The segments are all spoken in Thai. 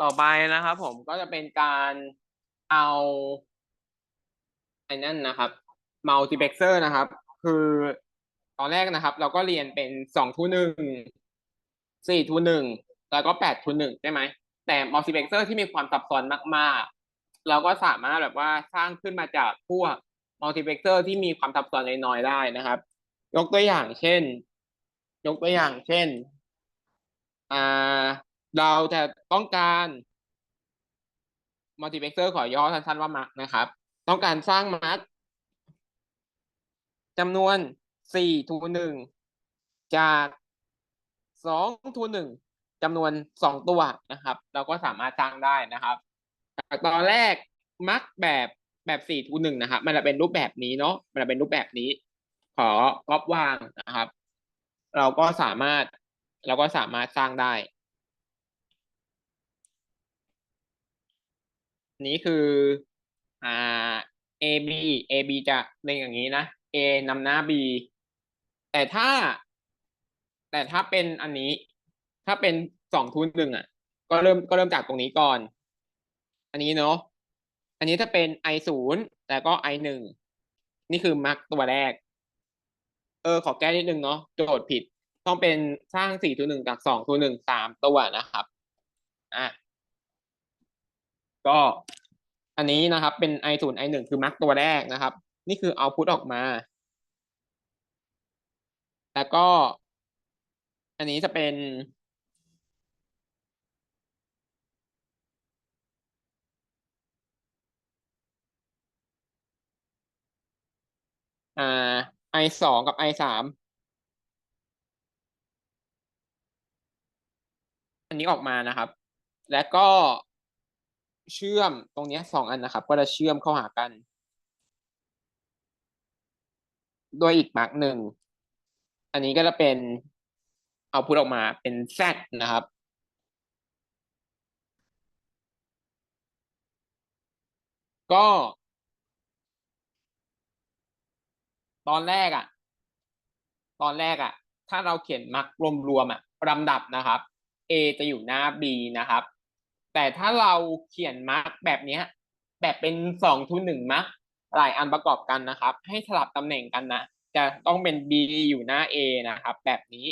ต่อไปนะครับผมก็จะเป็นการเอาไอ้นั่นนะครับมัลติเ p กเซอร์นะครับ คือตอนแรกนะครับ เราก็เรียนเป็นสองทูหนึ่งสี่ทูหนึ่งแล้วก็แปดทูหนึ่งใช่ไหม แต่มัลติเ p กเซอร์ที่มีความซับซ้อนมากๆ เราก็สามารถแบบว่าสร้างขึ้นมาจากพวกมัลติเ p กเซอร์ที่มีความซับซ้อนน้อยๆได้นะครับ ยกตัวอย่างเช่น ยกตัวอย่างเช่นอ่า เราจะต้องการมัลติเ p กเซอร์ขอย่อสั้นๆว่ามาร์กนะครับ ต้องการสร้างมาร์กจำนวนสี่ทูหนึ่งจากสองทูหนึ่งจำนวนสองตัวนะครับ เราก็สามารถสร้างได้นะครับจากตอนแรกมักแบบแบบสี่ทูหนึ่งนะครับ มันจะเป็นรูปแบบนี้เนาะมันจะเป็นรูปแบบนี้ ขอก๊อปวางนะครับ เราก็สามารถเราก็สามารถสร้างได้ นี้คืออ่า A B A B จะเป็นอย่างนี้นะ A นำหน้า B แต่ถ้า แต่ถ้าเป็นอันนี้ ถ้าเป็นสองทุนหนึ่งอะ ก็เริ่มก็เริ่มจากตรงนี้ก่อน อันนี้เนาะอันนี้ถ้าเป็น i ศูนย์แล้วก็ i หนึ่งนี่คือมาร์กตัวแรก เออ ขอแก้นิดนึงเนาะโจทย์ผิด ต้องเป็นสร้างสี่ตัวหนึ่งจากสองตัวหนึ่งสามตัวนะครับ อะ ก็อันนี้นะครับเป็น i ศูนย์ i หนึ่งคือมาร์กตัวแรกนะครับ นี่คือเอาพุตออกมา แล้วก็ อันนี้จะเป็นอ่า i สองกับ i สามอันนี้ออกมานะครับ แล้วก็ เชื่อมตรงนี้สองอันนะครับ ก็จะเชื่อมเข้าหากันโดยอีกมาร์กหนึ่ง อันนี้ก็จะเป็นเอาพุทออกมาเป็น z นะครับ ก็ ตอนแรกอะตอนแรกอะถ้าเราเขียนมาร์กรวมๆอะลำดับนะครับ A จะอยู่หน้า B นะครับ แต่ถ้าเราเขียนมาร์กแบบนี้แบบเป็นสองทุนหนึ่งมาร์กหลายอันประกอบกันนะครับ ให้สลับตำแหน่งกันนะจะต้องเป็น B อยู่หน้า A นะครับ แบบนี้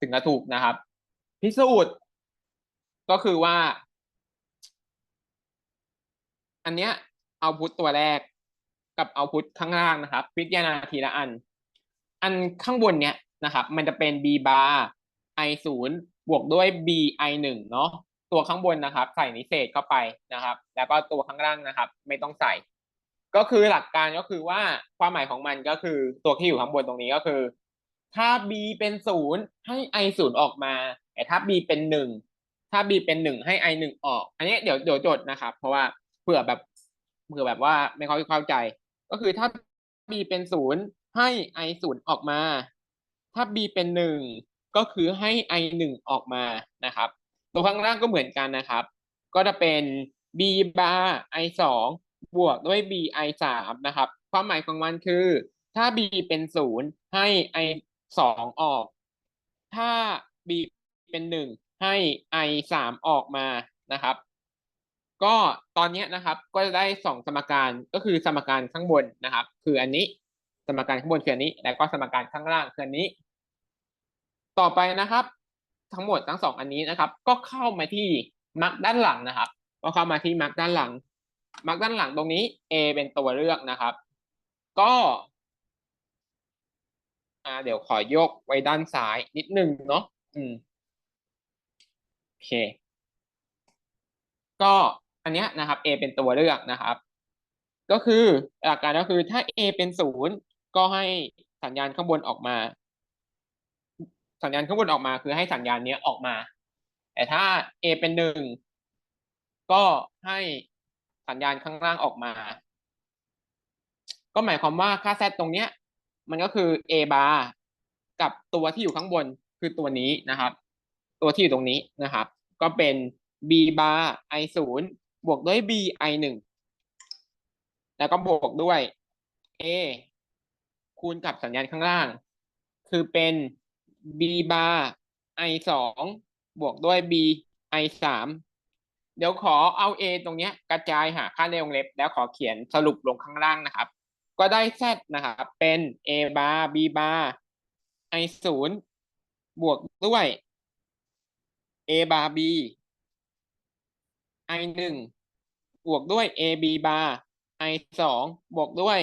ถึงจะถูกนะครับ พิสูจน์ก็คือว่า อันเนี้ยเอาพุทตัวแรกกับเอาพุทข้างล่างนะครับ พิจารณาทีละอัน อันข้างบนเนี้ยนะครับ มันจะเป็น b bar i ศูนย์บวกด้วย b i หนึ่งเนาะ ตัวข้างบนนะครับ ใส่นิเศษเข้าไปนะครับ แล้วก็ตัวข้างล่างนะครับ ไม่ต้องใส่ ก็คือหลักการก็คือว่าความหมายของมันก็คือตัวที่อยู่ข้างบนตรงนี้ก็คือ ถ้า b เป็นศูนย์ให้ i ศูนย์ออกมาแต่ถ้า b เป็นหนึ่งถ้า b เป็นหนึ่งให้ i หนึ่งออก อันนี้เดี๋ยวเดี๋ยวจดนะครับ เพราะว่าเผื่อแบบเผื่อแบบว่าไม่เข้าเข้าใจ ก็คือถ้า b เป็นศูนย์ให้ i ศูนย์ออกมา ถ้า b เป็นหนึ่งก็คือให้ i หนึ่งออกมานะครับ ตัวข้างล่างก็เหมือนกันนะครับ ก็จะเป็น b bar i สองบวกด้วย b i สามนะครับ ความหมายของมันคือ ถ้า b เป็นศูนย์ให้ i สองออก ถ้า b เป็นหนึ่งให้ i สามออกมานะครับ ก็ตอนนี้นะครับ ก็จะได้สองสมการก็คือสมการข้างบนนะครับ คืออันนี้สมการข้างบนคืออันนี้ แล้วก็สมการข้างล่างคืออันนี้ ต่อไปนะครับ ทั้งหมดทั้งสองอันนี้นะครับ ก็เข้ามาที่มาร์กด้านหลังนะครับ ก็เข้ามาที่มาร์กด้านหลังมาร์กด้านหลังตรงนี้ A เป็นตัวเลือกนะครับ ก็อ่าเดี๋ยวขอยกไว้ด้านซ้ายนิดนึงเนาะอืมโอเค ก็อันเนี้ยนะครับ A เป็นตัวเลือกนะครับ ก็คือหลักการก็คือถ้า A เป็นศูนย์ก็ให้สัญญาณข้างบนออกมา สัญญาณข้างบนออกมาคือให้สัญญาณนี้ออกมา แต่ถ้า A เป็นหนึ่งก็ให้สัญญาณข้างล่างออกมา ก็หมายความว่าค่า z ตรงเนี้ย มันก็คือ a bar กับตัวที่อยู่ข้างบนคือตัวนี้นะครับ ตัวที่อยู่ตรงนี้นะครับ ก็เป็น b bar i ศูนย์บวกด้วย b i หนึ่งแล้วก็บวกด้วย a คูณกับสัญญาณข้างล่าง คือเป็น b bar i สองบวกด้วย b i สามเดี๋ยวขอเอา a ตรงเนี้ยกระจายหาค่าในวงเล็บ แล้วขอเขียนสรุปลงข้างล่างนะครับ ก็ได้ z นะครับเป็น a bar b bar i ศูนย์บวกด้วย a bar b i หนึ่งบวกด้วย a b bar i สองบวกด้วย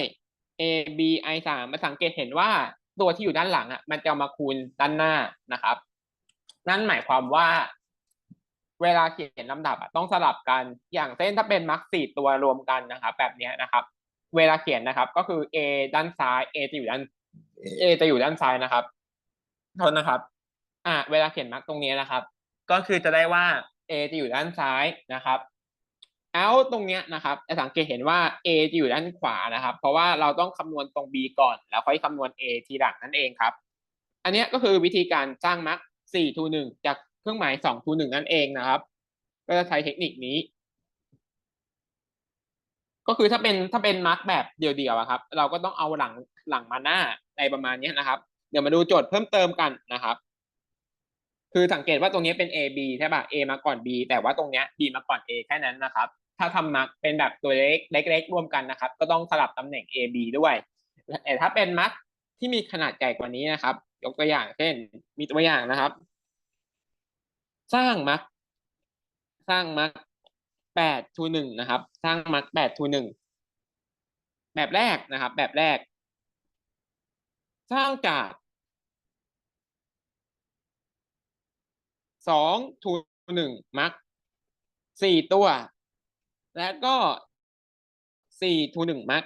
a b i สามมาสังเกตเห็นว่า ตัวที่อยู่ด้านหลังอะมันจะเอามาคูณด้านหน้านะครับ นั่นหมายความว่า เวลาเขียนลำดับอะต้องสลับกันอย่างเช่นถ้าเป็นมาร์กสี่ตัวรวมกันนะครับแบบนี้นะครับ เวลาเขียนนะครับ ก็คือ a ด้านซ้าย a จะอยู่ด้าน a จะอยู่ด้านซ้ายนะครับโทษนะครับ อ่า เวลาเขียนมาร์กตรงนี้นะครับ ก็คือจะได้ว่า a จะอยู่ด้านซ้ายนะครับ เอาตรงเนี้ยนะครับจะสังเกตเห็นว่า a จะอยู่ด้านขวานะครับ เพราะว่าเราต้องคำนวณตรง b ก่อน แล้วค่อยคำนวณ a ทีหลังนั่นเองครับ อันนี้ก็คือวิธีการสร้างมาร์กสี่ทูหนึ่งจากเครื่องหมายสองทูหนึ่งนั่นเองนะครับ ก็จะใช้เทคนิคนี้ ก็คือถ้าเป็นถ้าเป็นมาร์กแบบเดียวๆอะครับ เราก็ต้องเอาหลังหลังมาหน้าในประมาณนี้นะครับ เดี๋ยวมาดูโจทย์เพิ่มเติมกันนะครับคือสังเกตว่าตรงนี้เป็น A B ใช่ป่ะ A มาก่อน B แต่ว่าตรงเนี้ย B มาก่อน A แค่นั้นนะครับ ถ้าทำมาร์กเป็นแบบตัวเล็กเล็กๆรวมกันนะครับ ก็ต้องสลับตำแหน่ง A B ด้วยแต่ถ้าเป็นมาร์กที่มีขนาดใหญ่กว่านี้นะครับ ยกตัวอย่างเช่น มีตัวอย่างนะครับ สร้างมาร์กสร้างมาร์กแปดทูหนึ่งนะครับ สร้างมาร์กแปดทูหนึ่งแบบแรกนะครับ แบบแรก สร้างจากสองทูหนึ่งมาร์กสี่ตัว แล้วก็สี่ทูหนึ่งมาร์ก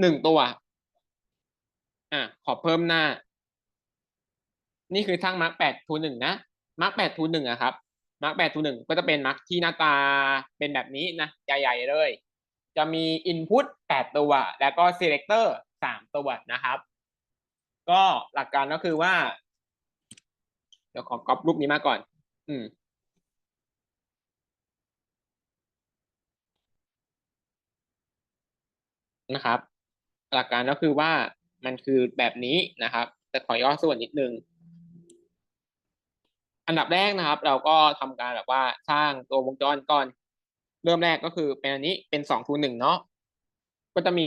หนึ่งตัว อะ ขอเพิ่มหน้า นี่คือสร้งมาร์กแปดทูหนึ่งนะมาร์กแปดทูหนึ่งอะครับมาร์กแปดทูหนึ่งก็จะเป็นมาร์กที่หน้าตาเป็นแบบนี้นะ ใหญ่ๆเลย จะมี input แปดตัว แล้วก็ selector สามตัวนะครับ ก็หลักการก็คือว่า เดี๋ยวขอก๊อปรูปนี้มาก่อน อืม นะครับ หลักการก็คือว่ามันคือแบบนี้นะครับ แต่ขอย่อส่วนนิดนึง อันดับแรกนะครับ เราก็ทำการแบบว่าสร้างตัววงจรก่อน เริ่มแรกก็คือเป็นอันนี้เป็นสองคูณหนึ่งเนาะก็จะมี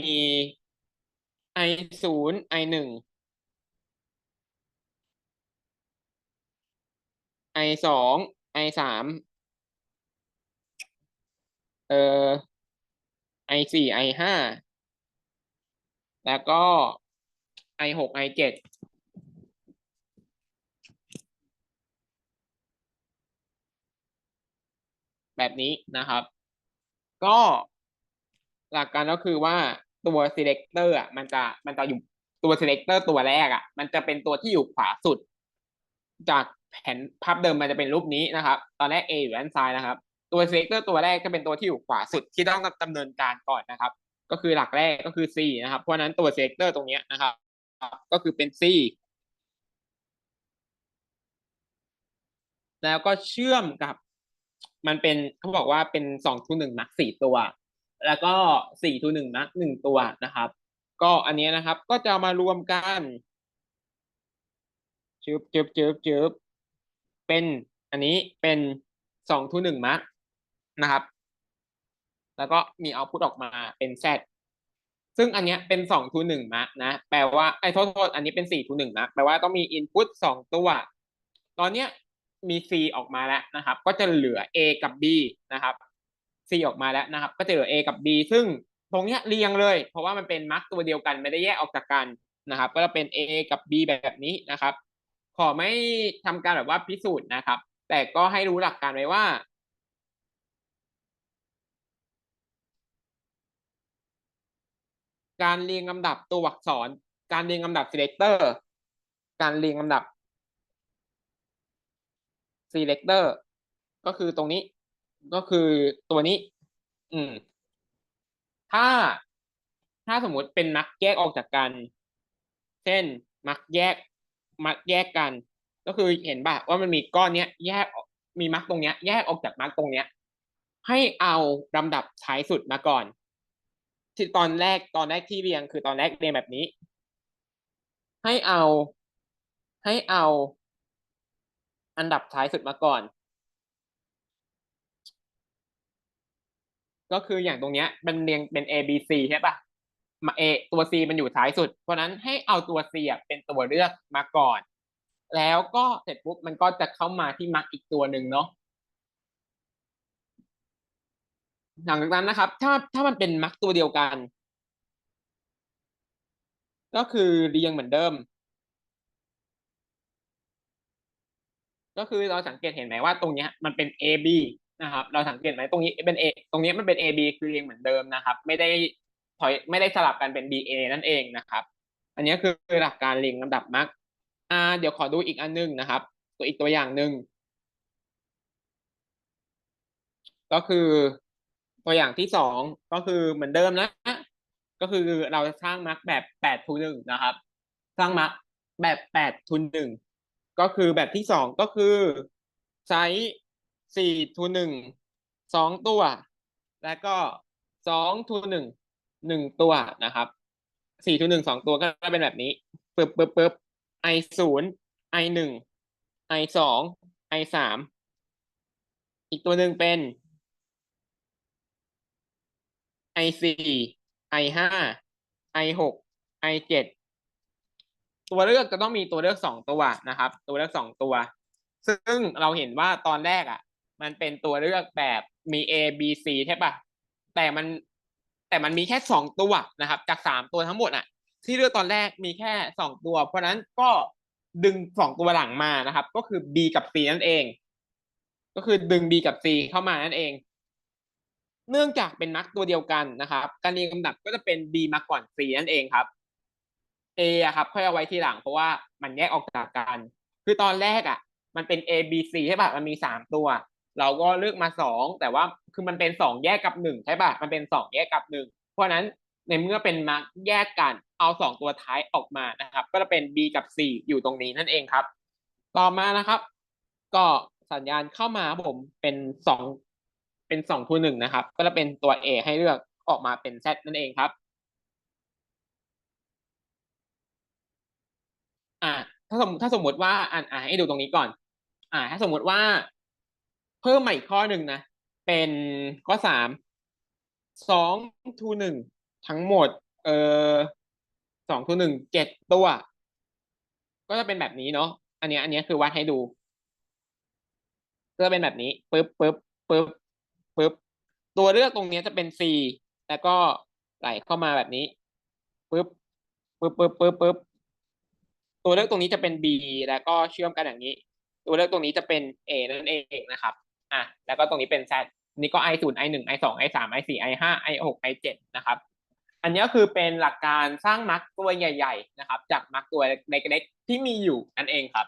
i ศูนย์ i หนึ่ง i สอง i สามเอ่อ i สี่ i ห้า แล้วก็ i หก i เจ็ดแบบนี้นะครับ ก็หลักการก็คือว่าตัว selector อะมันจะมันจะอยู่ตัว selector ตัวแรกอะ มันจะเป็นตัวที่อยู่ขวาสุด จากแผนภาพเดิมมันจะเป็นรูปนี้นะครับ ตอนแรก A อยู่ด้านซ้ายนะครับ ตัว selector ตัวแรกจะเป็นตัวที่อยู่ขวาสุดที่ต้องดำเนินการก่อนนะครับ ก็คือหลักแรกก็คือ C นะครับ เพราะนั้นตัว selector ตรงนี้นะครับ ก็คือเป็น C แล้วก็เชื่อมกับ มันเป็นเขาบอกว่าเป็นสองทูหนึ่งนักสี่ตัว แล้วก็สี่ทูหนึ่งนักหนึ่งตัวนะครับ ก็อันนี้นะครับก็จะมารวมกันจืบจืบจืบจืบเป็นอันนี้เป็นสองทูหนึ่งมักนะครับ แล้วก็มีเอาพุตออกมาเป็นแซดซึ่งอันเนี้ยเป็นสองทูหนึ่งมักนะแปลว่าไอ้โทษโทษอันนี้เป็นสี่ทูหนึ่งมักแปลว่าต้องมีอินพุตสองตัว ตอนเนี้ยมี C ออกมาแล้วนะครับ ก็จะเหลือ A กับ B นะครับ C ออกมาแล้วนะครับ ก็จะเหลือ A กับ B ซึ่งตรงเนี้ยเรียงเลย เพราะว่ามันเป็นมาร์กตัวเดียวกันไม่ได้แยกออกจากกันนะครับ ก็จะเป็น A กับ B แบบนี้นะครับ ขอไม่ทำการแบบว่าพิสูจน์นะครับ แต่ก็ให้รู้หลักการไว้ว่า การเรียงลำดับตัวอักษร การเรียงลำดับ selector การเรียงลำดับ selector ก็คือตรงนี้ ก็คือตัวนี้ อืม ถ้าถ้าสมมุติเป็นมักแยกออกจากกัน เช่นมักแยก มักแยกกัน ก็คือเห็นป่ะว่ามันมีก้อนเนี้ย แยกมีมักตรงเนี้ย แยกออกจากมักตรงเนี้ย ให้เอาลำดับท้ายสุดมาก่อน ที่ตอนแรกตอนแรกที่เรียงคือตอนแรกเรียงแบบนี้ ให้เอา ให้เอา อันดับท้ายสุดมาก่อน ก็คืออย่างตรงเนี้ยมันเรียงเป็น A B C ใช่ปะมา A ตัว C มันอยู่ท้ายสุด เพราะนั้นให้เอาตัว C เป็นตัวเลือกมาก่อน แล้วก็เสร็จปุ๊บมันก็จะเข้ามาที่มักอีกตัวหนึ่งเนาะ หลังจากนั้นนะครับ ถ้าถ้ามันเป็นมักตัวเดียวกัน ก็คือเรียงเหมือนเดิม ก็คือเราสังเกตเห็นไหมว่าตรงนี้มันเป็น A B นะครับ เราสังเกตไหมตรงนี้เป็น A ตรงนี้มันเป็น A B คือเรียงเหมือนเดิมนะครับ ไม่ได้ถอยไม่ได้สลับกันเป็น B A นั่นเองนะครับ อันนี้คือหลักการเรียงลำดับมักอ่า เดี๋ยวขอดูอีกอันนึงนะครับ ตัวอีกตัวอย่างหนึ่งก็คือ ตัวอย่างที่สองก็คือเหมือนเดิมนะ ก็คือเราจะสร้างมักแบบแปดทูหนึ่งนะครับ สร้างมักแบบแปดทูหนึ่งก็คือแบบที่สองก็คือใช้สี่ทูหนึ่งสองตัว แล้วก็สองทูหนึ่งหนึ่งตัวนะครับสี่ทูหนึ่งสองตัวก็เป็นแบบนี้ปึ๊บปึ๊บปึ๊บไอศูนย์ไอหนึ่งไอสองไอสามอีกตัวหนึ่งเป็น i สี่ i ห้า i หก i เจ็ดตัวเลือกจะต้องมีตัวเลือกสองตัวนะครับ ตัวเลือกสองตัว ซึ่งเราเห็นว่าตอนแรกอะ มันเป็นตัวเลือกแบบมี A B C ใช่ปะแต่มันแต่มันมีแค่สองตัวนะครับ จากสามตัวทั้งหมดอะ ที่เลือกตอนแรกมีแค่สองตัว เพราะนั้นก็ดึงสองตัวหลังมานะครับ ก็คือ B กับ C นั่นเอง ก็คือดึง B กับ C เข้ามานั่นเอง เนื่องจากเป็นมักตัวเดียวกันนะครับ การเรียงลำดับก็จะเป็น B มาก่อน C นั่นเองครับ A อะครับค่อยเอาไว้ทีหลัง เพราะว่ามันแยกออกจากกัน คือตอนแรกอะมันเป็น A B C ใช่ป่ะมันมีสามตัว เราก็เลือกมาสองแต่ว่าคือมันเป็นสองแยกกับหนึ่งใช่ป่ะมันเป็นสองแยกกับหนึ่งเพราะนั้นในเมื่อเป็นมาร์กแยกกันเอาสองตัวท้ายออกมานะครับ ก็จะเป็น B กับ C อยู่ตรงนี้นั่นเองครับ ต่อมานะครับ ก็สัญญาณเข้ามาผมเป็นสอง เป็นสองทูหนึ่งนะครับ ก็จะเป็นตัว A ให้เลือกออกมาเป็น Z นั่นเองครับ อ่า ถ้าสมถ้าสมมติว่าอ่านอ่าให้ดูตรงนี้ก่อน อ่า ถ้าสมมติว่าเพิ่มมาอีกข้อหนึ่งนะ เป็นข้อสามสองทูหนึ่งทั้งหมด เอ่อสองทูหนึ่งเจ็ดตัว ก็จะเป็นแบบนี้เนาะอันนี้อันนี้คือวัดให้ดูก็จะเป็นแบบนี้ปึ๊บปึ๊บปึ๊บ ปึ๊บตัวเลือกตรงนี้จะเป็น C แล้วก็ไหลเข้ามาแบบนี้ปึ๊บปึ๊บปึ๊บปึ๊บปึ๊บตัวเลือกตรงนี้จะเป็น B แล้วก็เชื่อมกันอย่างนี้ ตัวเลือกตรงนี้จะเป็น A นั่นเองนะครับอะแล้วก็ตรงนี้เป็น Z นี่ก็ i ศูนย์ i หนึ่ง i สอง i สาม i สี่ i ห้า i หก i เจ็ดนะครับ อันนี้คือเป็นหลักการสร้างมาร์กตัวใหญ่ ๆ นะครับ จากมาร์กตัวเล็กๆที่มีอยู่นั่นเองครับ